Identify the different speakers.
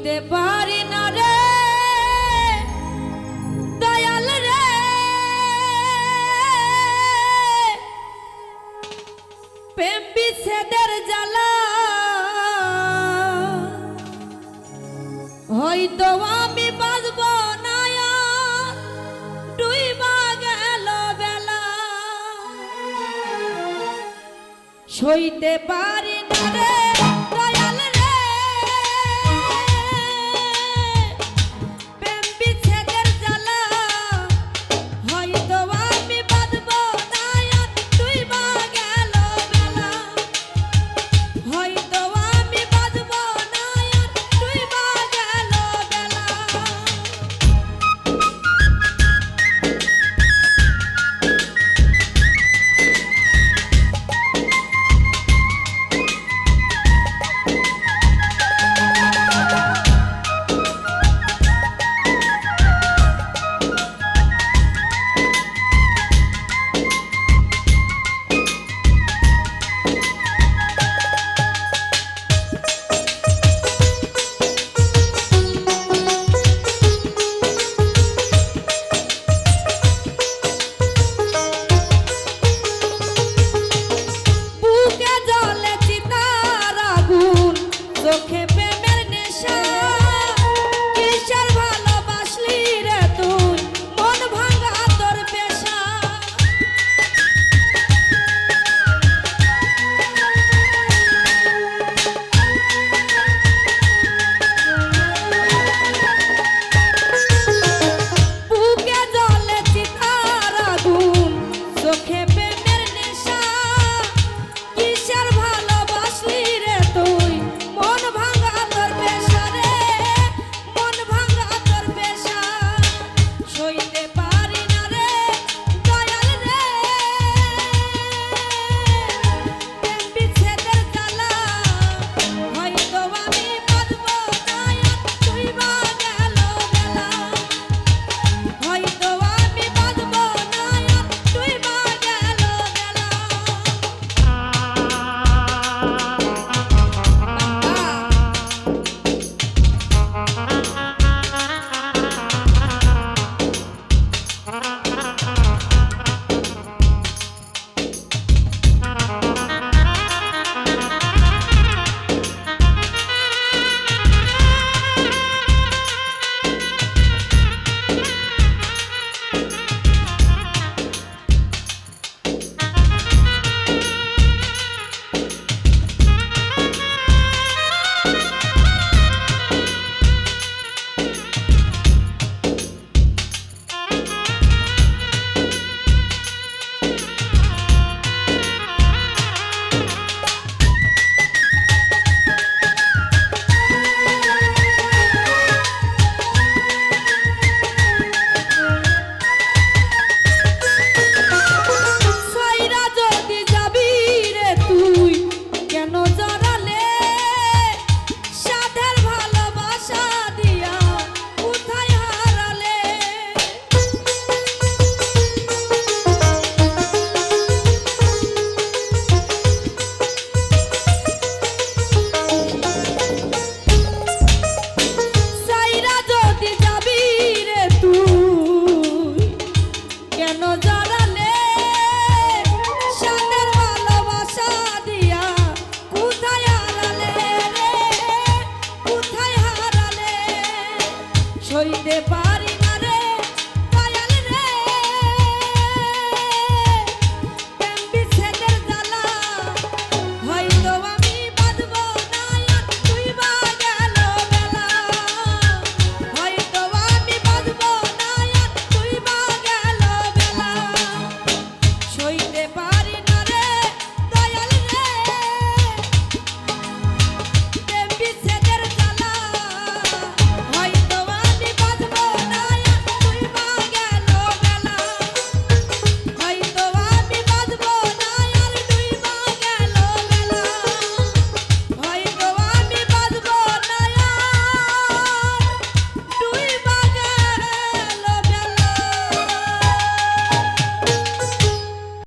Speaker 1: সইতে পারি না রে। দয়াল রে। প্রেম বিচ্ছেদের জ্বালা। হয়তো আমি বেলা। সইতে পারি না রে। eu okay.